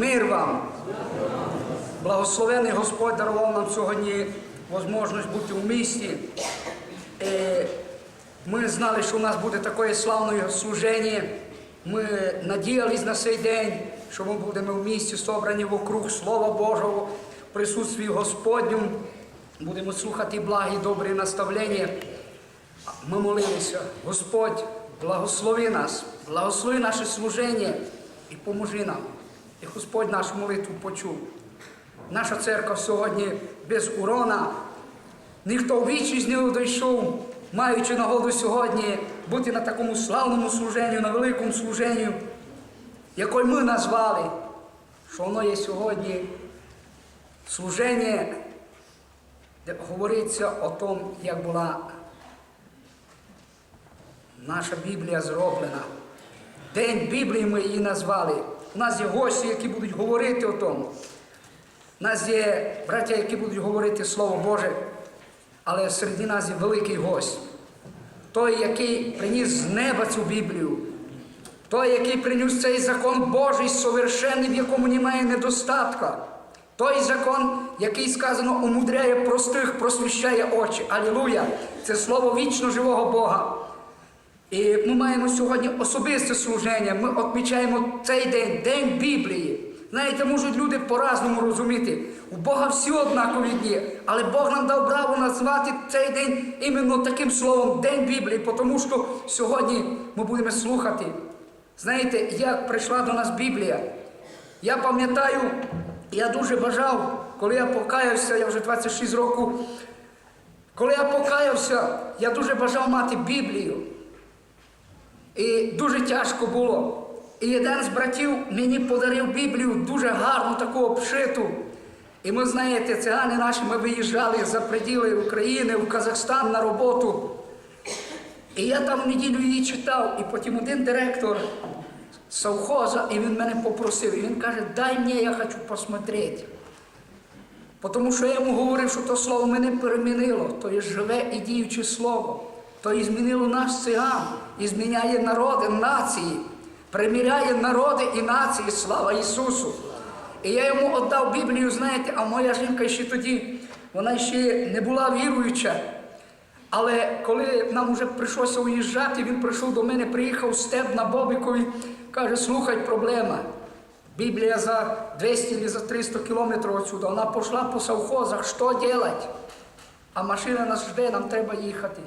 Мир вам! Благословений Господь дарував нам сьогодні можливість бути в місті. Е, Ми знали, що у нас буде таке славне служення. Ми надіялись на цей день, що ми будемо в місті собрані вокруг Слова Божого, в присутстві Господньому. Будемо слухати благі добрі наставлення. Ми молилися, Господь, благослови нас, благослови наше служення і поможи нам. І Господь нашу молитву почув. Наша церква сьогодні без урона. Ніхто в вічність не дійшов, маючи нагоду сьогодні бути на такому славному служенню, на великому служенню, яке ми назвали, що воно є сьогодні служення, де говориться о тому, як була наша Біблія зроблена. День Біблії ми її назвали. У нас є гості, які будуть говорити о тому. У нас є браття, які будуть говорити Слово Боже, але серед нас є великий гость. Той, який приніс з неба цю Біблію, той, який приніс цей закон Божий совершенний, в якому немає недостатка. Той закон, який сказано, умудряє простих, просвіщає очі. Алілуя! Це слово вічно живого Бога. І ми маємо сьогодні особисте служення. Ми відмічаємо цей день, День Біблії. Знаєте, можуть люди по-разному розуміти. У Бога всі однакові дні, але Бог нам дав право назвати цей день іменно таким словом День Біблії, тому що сьогодні ми будемо слухати. Знаєте, як прийшла до нас Біблія. Я пам'ятаю, я дуже бажав, коли я покаявся, я вже 26 років, коли я покаявся, я дуже бажав мати Біблію. І дуже тяжко було. І один з братів мені подарив Біблію дуже гарну, таку обшиту. І ми знаєте, цигани наші, ми виїжджали за приділи України, в Казахстан на роботу. І я там неділю її читав, і потім один директор совхоза, і він мене попросив. І він каже, дай мені, я хочу посмотрети. Тому що я йому говорив, що то слово мене перемінило, то є живе і діюче слово. То і змінило наш циган, і зміняє народи, нації, приміряє народи і нації, слава Ісусу. І я йому віддав Біблію, знаєте, а моя жінка ще тоді, вона ще не була віруюча. Але коли нам вже прийшлося уїжджати, він прийшов до мене, приїхав степ на Бобикові, каже, слухай, проблема. Біблія за 200 чи за 300 кілометрів отсюди, вона пішла по совхозах, що робити? А машина нас жде, нам треба їхати.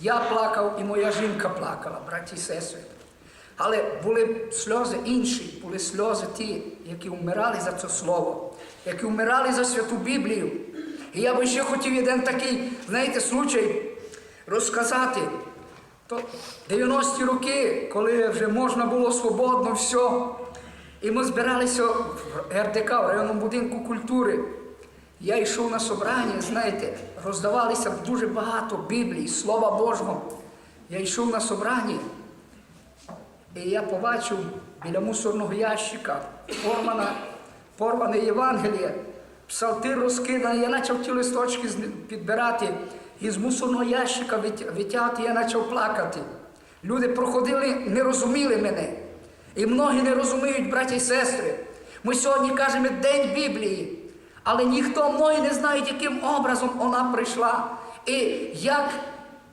Я плакав і моя жінка плакала, браті і сестри. Але були сльози інші, були сльози ті, які вмирали за це слово, які вмирали за святу Біблію. І я би ще хотів один такий, знаєте, случай розказати. То 90-ті роки, коли вже можна було свободно все, і ми збиралися в РДК, в районному будинку культури. Я йшов на собрання, знаєте, роздавалися дуже багато Біблій, Слова Божого. Я йшов на собрання, і я побачив біля мусорного ящика порвана, порване Євангеліє, псалтир розкиданий, я почав ті листочки підбирати, і з мусорного ящика витягти, я почав плакати. Люди проходили, не розуміли мене. І многі не розуміють, браті і сестри. Ми сьогодні кажемо День Біблії, але ніхто многі не знають, яким образом вона прийшла. І як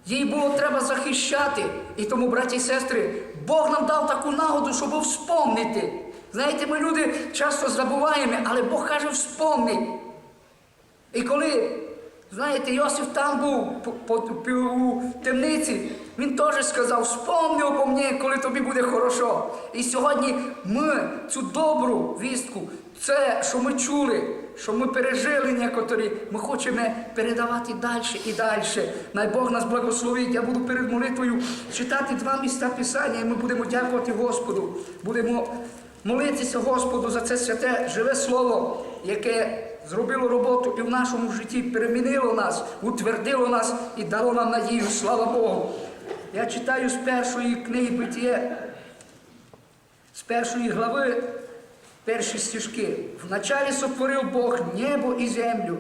їй було треба захищати. І тому, браті і сестри, Бог нам дав таку нагоду, щоб вспомнити. Знаєте, ми люди часто забуваємо, але Бог каже, вспомни. І коли, знаєте, Йосиф там був у темниці, він теж сказав, вспомни обо мені, коли тобі буде хорошо. І сьогодні ми цю добру вістку, це, що ми чули, що ми пережили некоторі, ми хочемо передавати далі і далі. Най Бог нас благословить. Я буду перед молитвою читати два місця Писання, і ми будемо дякувати Господу. Будемо молитися Господу за це святе живе слово, яке зробило роботу і в нашому житті, перемінило нас, утвердило нас і дало нам надію. Слава Богу. Я читаю з першої книги Битіє, з першої глави, перші стежки. Вначалі сотворив Бог небо і землю.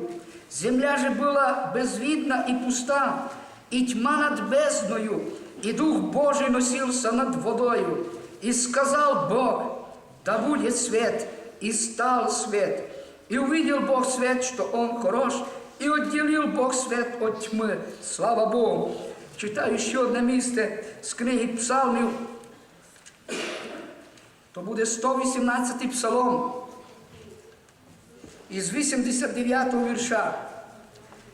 Земля же була безвідна і пуста, і тьма над бездною, і Дух Божий носився над водою. І сказав Бог, да будет свет, и стал свет. И увидел Бог свет, что он хорош, и отделил Бог свет от тьмы. Слава Богу! Читаю ще одне місце з книги Псалмів. То буде 118 псалом. Із 89-го вірша.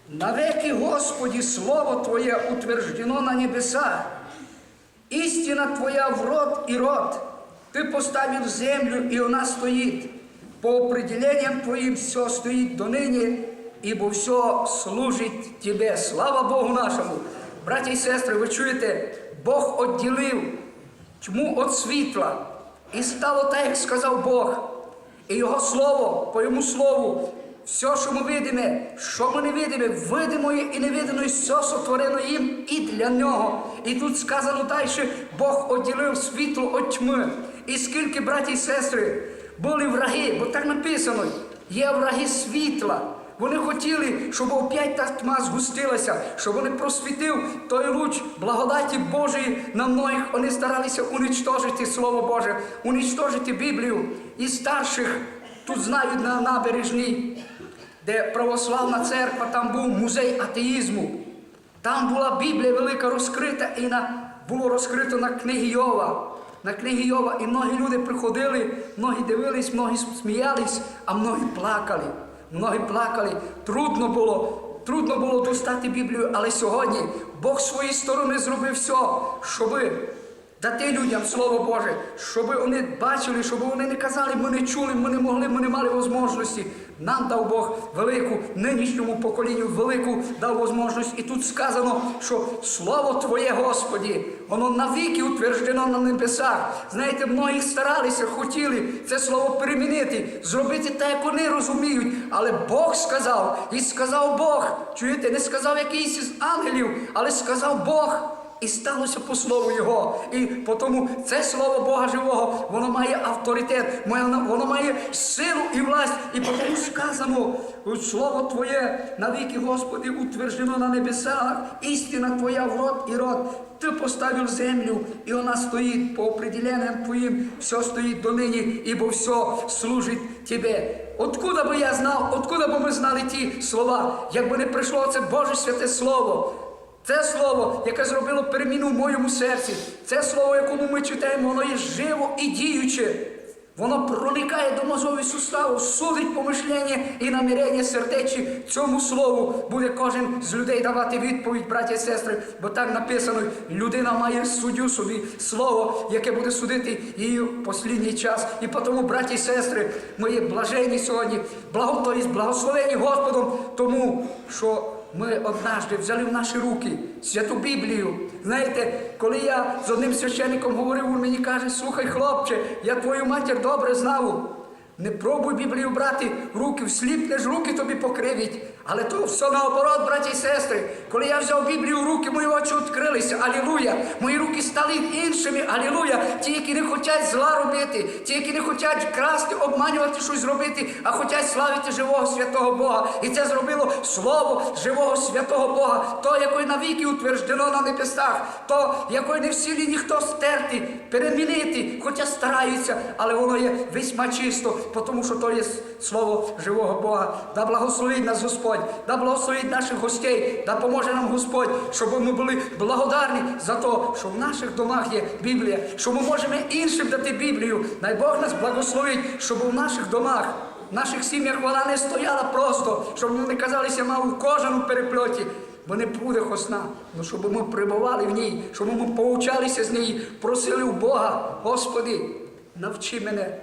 Навеки, Господі, Слово Твоє утверждено на небесах. Истина Твоя в род и род. Ты поставил землю, и она стоит. По определениям Твоим все стоит до ныне, ибо все служить Тебе. Слава Богу нашому. Браті і сестри, ви чуєте, Бог відділив тьму від світла. І стало так, як сказав Бог. І Його Слово, по Йому Слову, все, що ми видимо, що ми не видимо, видимої і невидимої, все сотворено їм і для нього. І тут сказано далі, Бог оділив світло від тьми. І скільки, браті і сестри, були враги, бо так написано, є враги світла. Вони хотіли, щоб опять та тьма згустилася, щоб вони просвітив той луч благодаті Божої на многих. Вони старалися уничтожити Слово Боже, уничтожити Біблію. І старших тут знають на набережній, де православна церква, там був музей атеїзму. Там була Біблія велика розкрита, і на, було розкрито на книги Йова. На книги Йова. І многі люди приходили, многі дивились, многі сміялись, а многі плакали. Многі плакали. Трудно було, трудно було достати Біблію, але сьогодні Бог з сторони зробив все, щоби дати людям Слово Боже, щоб вони бачили, щоб вони не казали, ми не чули, ми не могли, ми не мали можливості. Нам дав Бог велику, нинішньому поколінню велику дав можливість. І тут сказано, що Слово Твоє, Господі, воно навіки утверджено на небесах. Знаєте, многі старалися, хотіли це слово перемінити, зробити так, як вони розуміють. Але Бог сказав, і сказав Бог. Чуєте, не сказав якийсь із ангелів, але сказав Бог. І сталося по слову Його. І тому це слово Бога живого, воно має авторитет, воно має силу і власть. І тому сказано, слово Твоє навіки, Господи, утверджено на небесах, істина Твоя в род і род. Ти поставив землю, і вона стоїть по определенням Твоїм, все стоїть донині, ібо все служить Тебе. Откуда би я знав, откуда би ми знали ті слова, якби не прийшло це Боже святе Слово. Це слово, яке зробило переміну в моєму серці, це слово, якому ми читаємо, воно є живо і діюче. Воно проникає до мозові суставу, судить помишлення і намірення сердечі. Цьому слову буде кожен з людей давати відповідь, браті і сестри, бо так написано, людина має суддю собі слово, яке буде судити її в останній час. І тому, браті і сестри, ми блажені сьогодні, благо, тобто благословені Господом, тому що. Ми однажды взяли в наші руки святу Біблію. Знаєте, коли я з одним священником говорив, він мені каже, слухай, хлопче, я твою матір добре знав. Не пробуй Біблію брати в руки, всліпнеш, руки тобі покривіть. Але то все наоборот, браті і сестри. Коли я взяв Біблію в руки, мої очі відкрилися. Алілуя! Мої руки стали іншими. Алілуя! Ті, які не хочуть зла робити, ті, які не хочуть красти, обманювати щось зробити, а хочуть славити живого святого Бога. І це зробило слово живого святого Бога, то, якої навіки утверджено на небесах, то, якої не в силі ніхто стерти, перемінити, хоча стараються, але воно є весьма чисто, тому що то є слово живого Бога. Да благословить нас Господь, да благословить наших гостей, да поможе нам Господь, щоб ми були благодарні за те, що в наших домах є Біблія, що ми можемо іншим дати Біблію. Най Бог нас благословить, щоб у наших домах. В наших сім'ях вона не стояла просто, щоб ми не казалися, мав у кожному перепльоті, бо не буде хосна. Ну щоб ми прибували в ній, щоб ми поучалися з неї, просили у Бога, Господи, навчи мене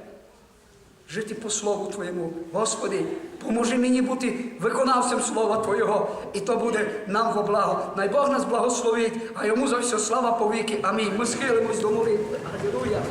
жити по Слову Твоєму. Господи, поможи мені бути виконавцем Слова Твого, і то буде нам во благо. Най Бог нас благословить, а йому за все слава повіки. Амінь. Ми схилимось до молитви. Аллилуйя.